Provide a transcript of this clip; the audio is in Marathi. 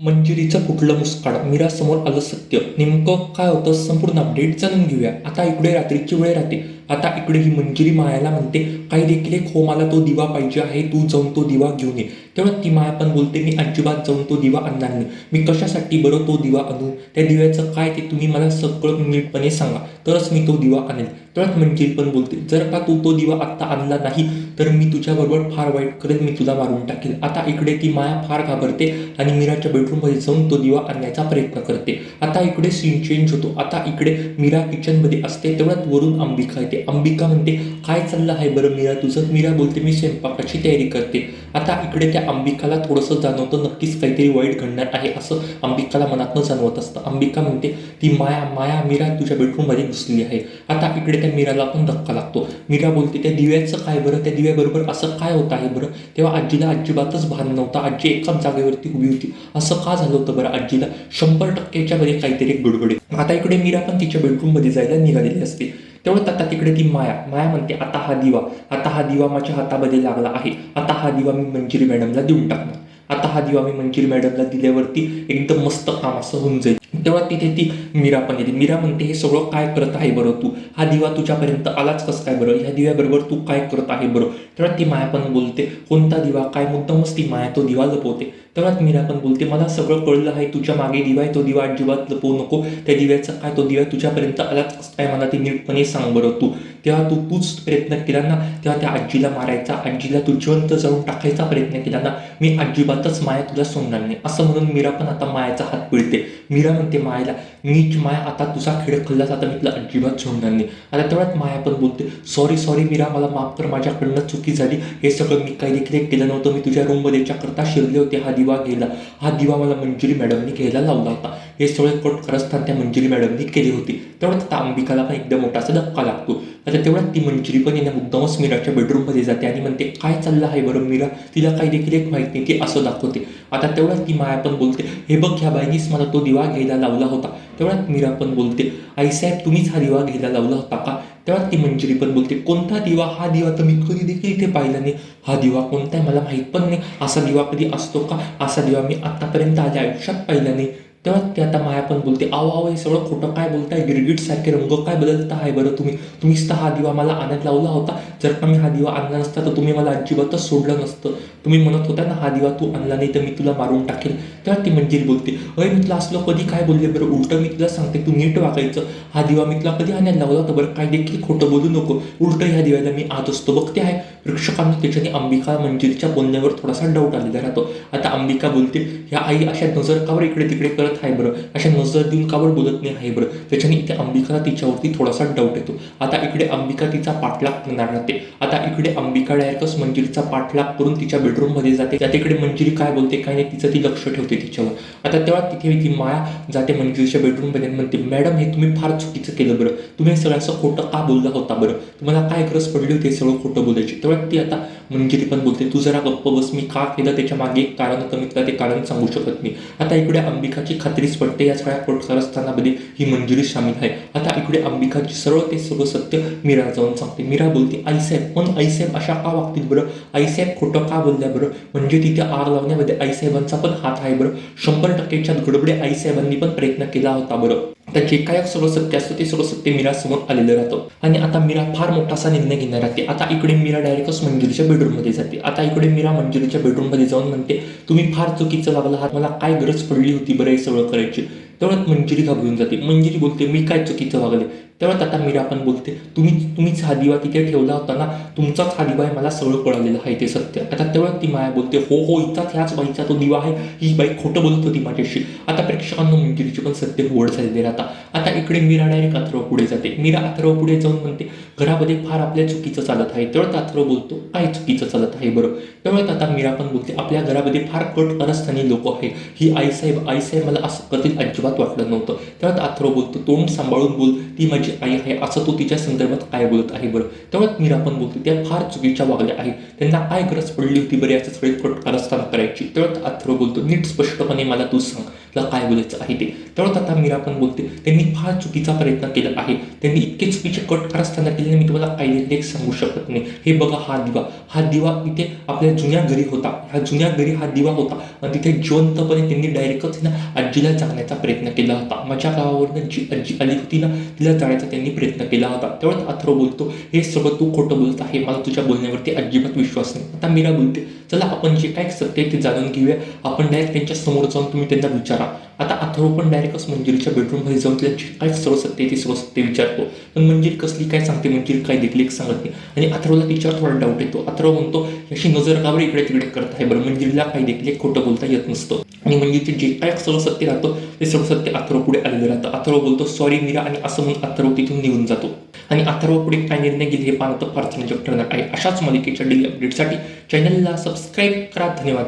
मंजिरीचं फुटलं मुस्काड. मीरासमोर आलं सत्य. नेमकं काय होतं संपूर्ण अपडेट जाणून घेऊया. आता इकडे रात्रीची वेळ राहते. आता इकडे ही मंजिरी मायाला म्हणते काही देखील एक हो मला तो दिवा पाहिजे आहे तू जाऊन तो दिवा घेऊन ये. तेव्हा ती माया पण बोलते मी अजिबात जाऊन तो दिवा आणणार नाही. मी कशासाठी बरं तो दिवा आणू? त्या दिव्याचं काय ते तुम्ही मला सगळं नीटपणे सांगा. तरच मी तो दिवा आणेल. तेव्हाच मंजिरी पण बोलते जर का तू तो दिवा आत्ता आणला नाही तर मी तुझ्याबरोबर फार वाईट करेल मी तुला मारून टाकेल. आता इकडे ती माया फार घाबरते आणि मीराच्या बेडरूममध्ये जाऊन तो दिवा आणण्याचा प्रयत्न करते. आता इकडे सीन चेंज होतो. आता इकडे मीरा किचनमध्ये असते तेवढ्यात वरून अंबिका येते. अंबिका म्हणते काय चाललं आहे बरं मीरा तुझं? मीरा बोलते मी स्वयंपाकाची तयारी करते. आता इकडे त्या अंबिकाला थोडंसं जाणवतं नक्कीच काहीतरी वाईट घडणार आहे असं अंबिकाला मनातनं जाणवत असतं. अंबिका म्हणते ती माया माया मीरा तुझ्या बेडरूममध्ये घुसली आहे. आता इकडे त्या मीराला पण धक्का लागतो. मीरा बोलते त्या दिव्याचं काय बरं? त्या दिव्याबरोबर असं काय होतं आहे बरं? तेव्हा आजीला अजिबातच भान नव्हता. आजी एकाच जागेवरती उभी होती. असं का झालं होतं बरं आजीला? शंभर टक्क्याच्या मध्ये काहीतरी गडबडे आता इकडे मीरा पण तिच्या बेडरूममध्ये जायला निघालेली असते. तेवढंच आता तिकडे ती माया माया म्हणते आता हा दिवा आता हा दिवा माझ्या हातामध्ये लागला आहे. आता हा दिवा मी मंजिरी मॅडमला देऊन टाकणार. आता हा दिवा मी मंजिल मॅडमला दिल्यावरती एकदम मस्त काम असं होऊन जाईल. तेव्हा तिथे ती मीरा पण येते. मीरा म्हणते हे सगळं काय करत आहे बरं तू? हा दिवा तुझ्यापर्यंत आलाच कसं काय बरं? ह्या दिव्याबरोबर तू काय करत आहे बरं? तेव्हा ती माया पण बोलते कोणता दिवा? काय मुद्दामच ती माया? तो दिवा लपवते. तेव्हाच मीरा पण बोलते मला सगळं कळलं आहे. तुझ्या मागे दिवा आहे. तो दिवा अजिबात लपवू नको. त्या दिव्याचा काय? तो दिवा तुझ्यापर्यंत आलाच कसं काय? मला ते नीटपणे सांग बरं तू. तेव्हा तू तूच प्रयत्न केला ना तेव्हा त्या आजीला मारायचा आजीला तू जिवंत जाऊन टाकायचा प्रयत्न केला ना मी जिवंतच माया तुला सोडणार नाही असं म्हणून मीरा पण आता मायाचा हात पिळते मीरा म्हणते मायाला मीच माया आता तुझा खेळ खल्लास आता मी तुला अजिबात सोडणार नाही आता तेवढ्यात माया पण बोलते सॉरी सॉरी मीरा मला माफ कर माझ्याकडनं चुकी झाली. हे सगळं मी काही देखील केलं नव्हतं. मी तुझ्या रूममध्ये करता शिरले होते. हा दिवा घ्यायला हा दिवा मला मंजुरी मॅडमनी घ्यायला लावला होता. हे सगळे कट करत त्या मंजुरी मॅडमनी केली होती. तेवढ्यात आता अंबिकाला पण एकदम मोठासा धक्का लागतो. आता तेवढ्यात ती मंजुरी पण येणं मुद्दामच मीराच्या बेडरूममध्ये जाते आणि म्हणते काय चाललं आहे बरं मीरा? तिला काही देखील एक माहीत नाही ती असं दाखवते. आता तेवढ्यात ती माया पण बोलते हे बघ ह्या बाईनीच मला तो दिवा घ्यायला लावला होता. तेवढ्यात मीरा पण बोलते आईसाहेब तुम्हीच हा दिवा घ्यायला लावला होता का? तेव्हा ती मंजुरी पण बोलते कोणता दिवा? हा दिवा तर मी कधी देखील इथे पाहिला नाही. हा दिवा कोणता आहे? मला माहीत पण नाही. असा दिवा कधी असतो का? असा दिवा मी आतापर्यंत आल्या आयुष्यात पाहिला नाही. तेव्हा ते आता माया पण बोलते आव आव हे सगळं खोटं काय बोलताय? गिरगिट सारखे रंग काय बदलता आहे बरं तुम्ही? तुम्हीच तर हा दिवा मला आणत लावला होता. जर का मी हा दिवा आणला नसता तर तुम्ही मला अजिबातच सोडलं नसतं. तुम्ही म्हणत होता ना हा दिवा तू आणला नाही तर मी तुला मारून टाकेल. तेव्हा ती मंजिरी बोलते अय मी तुला असलं कधी काय बोलले बरं? उलटं मी तुला सांगते तू नीट वागायचं. हा दिवा मी तुला कधी आणायला लावला होता बरं? काय देखील खोटं बोलू नको. उलटं ह्या दिव्याला मी आत असतो. बघते आहे. प्रेक्षकांना त्याच्याने अंबिका मंजिरीच्या बोलण्यावर थोडासा डाऊट आलेला राहतो. आता अंबिका बोलते ह्या आई अशा नजर कावर इकडे तिकडे करत आहे बरं. अशा नजर देऊन कावर बोलत नाही आहे बरं? त्याच्याने इथे अंबिकाला तिच्यावरती थोडासा डाऊट येतो. आता इकडे अंबिका तिचा पाठलाग करणार राहते आता इकडे अंबिका डायरेक्टच मंजिरीचा पाठलाग करून तिच्या बेडरूममध्ये जाते. त्या तिकडे मंजिरी काय बोलते काय नाही तिचं ती लक्ष ठेवते तिच्यावर. आता तेव्हा तिथे ती माया जाते मंजिरीच्या बेडरूममध्ये म्हणते मॅडम हे तुम्ही फार चुकीचं केलं बरं. तुम्ही हे खोटं का बोलला होता बरं? तुम्हाला काय गरज पडली होती हे सगळं खोटं बोलायची? तेव्हा ती आता मंजिरी पण बोलते तू जरा गप्प बस मी का केलं? त्याच्यामागे एक कारण होतं मी तुला ते कारण सांगू शकत नाही. आता इकडे अंबिकाची खात्रीच पडते या सगळ्या कोटकारस्थानामध्ये ही मंजुरी सामील आहे. आता इकडे अंबिकाची सर्व ते सर्व सत्य मीरा जाऊन सांगते. मीरा बोलते आईसाहेब पण आईसाहेब अशा का वागतील बरं? आईसाहेब खोटं का बोलल्या बरं? म्हणजे तिथे आग लावण्यामध्ये आईसाहेबांचा पण हात आहे बरं? शंभर टक्केच्या गडबडे आईसाहेबांनी पण प्रयत्न केला होता बरं. त्याची काय सर्व सत्य असतं ते सर्व सत्य मीरा समोर आलेलं राहतं. आणि आता मीरा फार मोठासा निर्णय घेणार राहते आता इकडे मीरा डायरेक्टच मंजुरीच्या बेडरूममध्ये जाते. आता इकडे मीरा मंजुरीच्या बेडरूममध्ये जाऊन म्हणते तुम्ही फार चुकीचं लागला आहात मला काय गरज पडली होती बरं हे सगळं करायची? तेवढ्यात मंजिरी घाबरून जाते. मंजिरी बोलते मी काय चुकीचं वागले? तेव्हा आता मीरा पण बोलते तुम्ही तुम्हीच हा दिवा तिथे ठेवला होता ना तुमचाच हा दिवा आहे मला सगळं कळलेलं आहे ते सत्य. आता तेव्हा ती माया बोलते हो हो इथलाच ह्याच बाईचा तो दिवा आहे ही बाई खोटं बोलत होती माझ्याशी. आता प्रेक्षकांना मंजिरीची पण सत्य उघड झालेली राहता आता. इकडे मीरा डायरेक्ट अथर्व पुढे जाते. मीरा अथर्व पुढे जाऊन म्हणते घरामध्ये फार आपल्या चुकीचं चालत आहे. तेव्हा अथर्व बोलतो काय चुकीचं चालत आहे बरं? तेव्हा आता मीरा पण बोलते आपल्या घरामध्ये फार कट कारस्थानी लोक आहे. ही आईसाहेब आईसाहेब मला असं कधी अजिबात वाटलं नव्हतं. तेव्हा अथर्व बोलतो तोंड सांभाळून बोल ती माझी आई आहे असं तो तिच्या संदर्भात काय बोलत आहे बरं? तेव्हा मीरा पण बोलते त्या फार चुकीच्या वागल्या आहे. त्यांना काय गरज पडली होती बरं याचं सगळे कट असताना करायची? तेव्हा अथर्व बोलतो नीट स्पष्टपणे मला तू सांग. तुला काय बोलायचं आहे ते? तेवढंच आता मीरा पण बोलते. त्यांनी फार चुकीचा प्रयत्न केला आहे. त्यांनी इतके चुकीचे कट कारस्थाना केले मी तुम्हाला काही सांगू शकत नाही. हे बघा हा दिवा. हा दिवा इथे आपल्या जुन्या घरी होता. ह्या जुन्या घरी हा दिवा होता. आणि तिथे जिवंतपणे त्यांनी डायरेक्टच ना आजीला जाण्याचा प्रयत्न केला होता. माझ्या गावावरनं जी आजी आली होती ना तिला जाण्याचा त्यांनी प्रयत्न केला होता. तेवढंच अथर्व बोलतो हे सगळं तू खोटं बोलत आहे. मला तुझ्या बोलण्यावरती अजिबात विश्वास नाही. आता मीरा बोलते चला आपण जे काय सत्य ते जाणून घेऊया. आपण डायरेक्ट त्यांच्यासमोर जाऊन तुम्ही त्यांना विचारा. आता अथर्व पण डायरेक्टच मंजिरीच्या बेडरूममध्ये जाऊन तिला जे काय सर्व सत्य ते सर्व सत्य विचारतो. पण मंजिरी कसली काय सांगते मंजिरी काय देखील एक सांगत नाही. आणि अथर्वला तिच्यावर थोडा डाऊट येतो. अथर्व म्हणतो अशी नजर गावर इकडे तिकडे करत आहे बरं. मंजिरीला काही देखील एक खोटं बोलता येत नसतं. आणि मंजिरीचे जे काय सर्व सत्य राहतं ते सर्व सत्य अथर्व पुढे आलेलं राहतं. अथर्व बोलतो सॉरी मीरा आणि असं म्हणून अथर्व तिथून निघून जातो. आणि अथर्व पुढे काय निर्णय घेईल हे पाहणं तर फार ठरणार आहे. अशाच मालिकेच्या डेली अपडेटसाठी चॅनलला सबस्क्राईब करा. धन्यवाद.